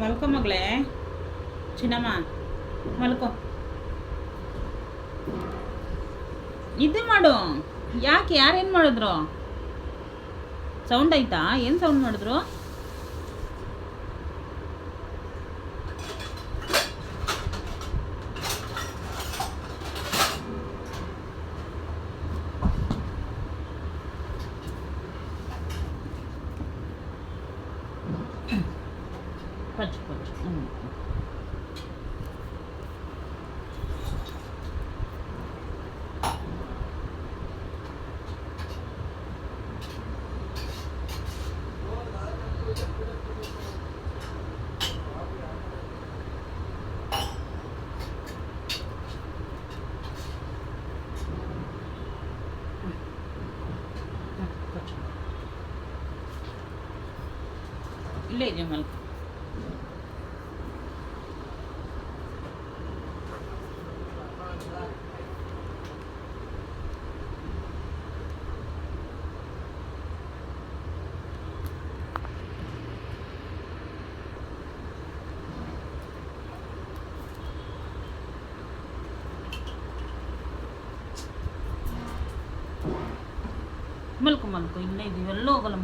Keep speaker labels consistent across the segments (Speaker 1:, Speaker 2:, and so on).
Speaker 1: ಮಲ್ಕೊ ಮಗಳೇ. ಚಿನ್ನಮ್ಮ ಮಲ್ಕೊ. ಇದು ಮಾಡು. ಯಾಕೆ ಯಾರೇನು ಮಾಡಿದ್ರು? ಸೌಂಡ್ ಆಯ್ತಾ? ಏನು ಸೌಂಡ್ ಮಾಡಿದ್ರು? 快吃快吃，嗯。累不累？ಮಲ್ಕೊ ಮಲ್ಕೊ ಇಲ್ಲೇ ಇದೀವಿ ಎಲ್ಲೋ ಹೋಗಲ್ಲ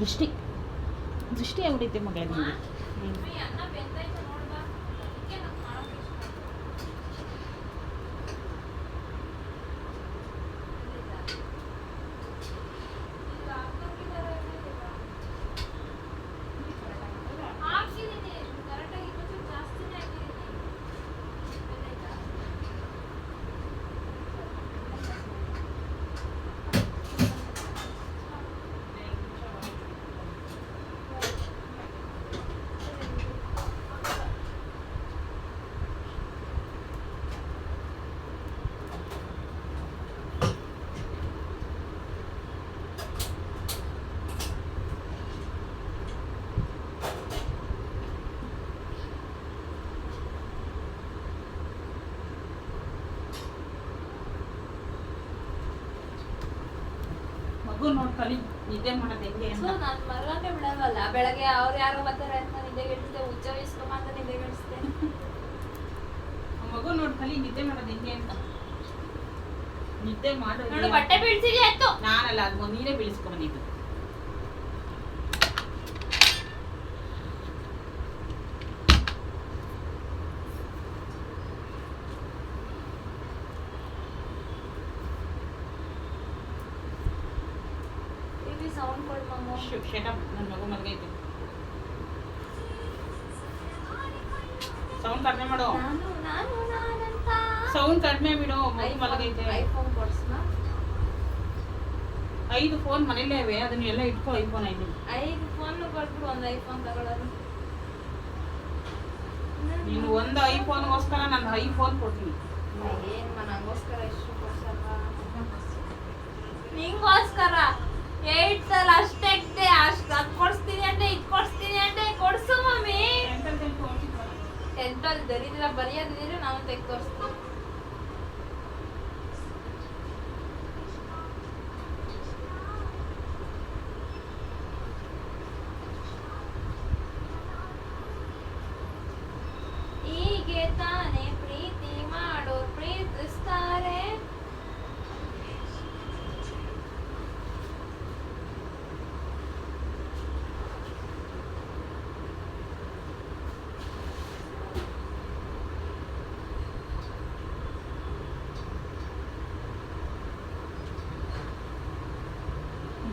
Speaker 1: దృష్టి దృష్టి ఎవరైతే మగాడి ಮಗ ಮಗು ನೋಡಿ ಕಲಿ ನಿದ್ದೆ ಮಾಡೋದು ಹೆಂಗೆ
Speaker 2: ಸೊ
Speaker 1: ಅಂತ
Speaker 2: ನಾನ್ ಮರಕ್ಕೆ ಬಿಡಲ್ವಲ್ಲ ಬೆಳಗ್ಗೆ ಅವ್ರು ಯಾರೋ ಬರ್ತಾರೆ ಅಂತ ನಿದ್ದೆಗೆಡಿಸ್ದೆ ಹುಚ್ಚ ವಹಿಸ್ಕೊಂಬ ಅಂತ ನಿದ್ದೆಗೆಡಿಸ್ದೆ
Speaker 1: ಆ ಮಗು ನೋಡಿ ಕಲಿ ನಿದ್ದೆ ಮಾಡೋದು ಹೆಂಗೆ ಅಂತ. ನಿದ್ದೆ ಮಾಡು
Speaker 2: ನೋಡು ಬಟ್ಟೆ ಬೀಳ್ಸಿದ್ಯಾ ಆಯ್ತು
Speaker 1: ನಾನಲ್ಲ ಅದು ನೀರೇ ಬೀಳಿಸ್ಕೊಂಬಂದಿದ್ದು
Speaker 2: ಸೌಂಡ್ ಕೊಡು ಮಮ್ಮು
Speaker 1: ಅಪ್ ನನ್ನ ಮಗು ಮಲಗೈತೆ ಸೌಂಡ್ ಕಡಿಮೆ ಮಾಡು.
Speaker 2: ನಾನು ನಾನು ನಾನಂತ.
Speaker 1: ಸೌಂಡ್ ಕಡಿಮೆ ಬಿಡು ಮಗು ಮಲಗೈತೆ.
Speaker 2: ಐಫೋನ್ ಕೊಡ್ಸ್ನಾ
Speaker 1: ಐದು ಫೋನ್ ಮನೇಲೇ ಇವೆ ಅದನ್ನ ಎಲ್ಲ ಇಟ್ಕೋ ಐಫೋನ್ ಐದು.
Speaker 2: ಐದು ಫೋನ್ ಕೊಟ್ಬಿಡು ಒಂದು ಐಫೋನ್ ತಗೊಳ್ಳೋದು
Speaker 1: ನೀನು ಒಂದು ಐಫೋನ್ಗೋಸ್ಕರ ನಾನು ಐಫೋನ್ ಕೊಡ್ತೀನಿ.
Speaker 2: ಏನ್ ನನಗೋಸ್ಕರ ಇಷ್ಟು ಕೊಡ್ಸಲ್ಲ ನಿಂಗೋಸ್ಕರ? एट लास्ट एक ते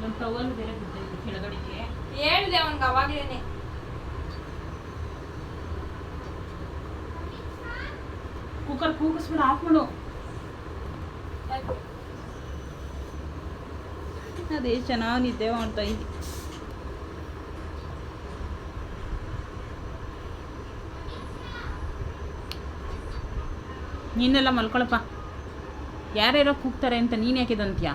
Speaker 1: ಇಲ್ಲೊಂದು ಟವಲ್ ಬೇರೆ ಬಿದ್ದೈತೆ ಕೆಳಗಡೆಗೆ.
Speaker 2: ಹೇಳ್ದೆ ಅವನ್ಗೆ ಅವಾಗ್ಲೇನೆ.
Speaker 1: ಕುಕ್ಕರ್ ಕೂಗಿಸ್ಬಿಡು ಆಫ್ ಮಾಡು. ಅದೇ ಚೆನ್ನಾಗಿ ನಿದ್ದೆ ಮಾಡ್ತಾ ಇದ್ದಿ. ನೀನೆಲ್ಲ ಮಲ್ಕೊಳಪ್ಪ. ಯಾರ್ಯಾರೋ ಕೂಗ್ತಾರೆ ಅಂತ ನೀನು ಯಾಕೆ ಇದಂತ್ಯಾ?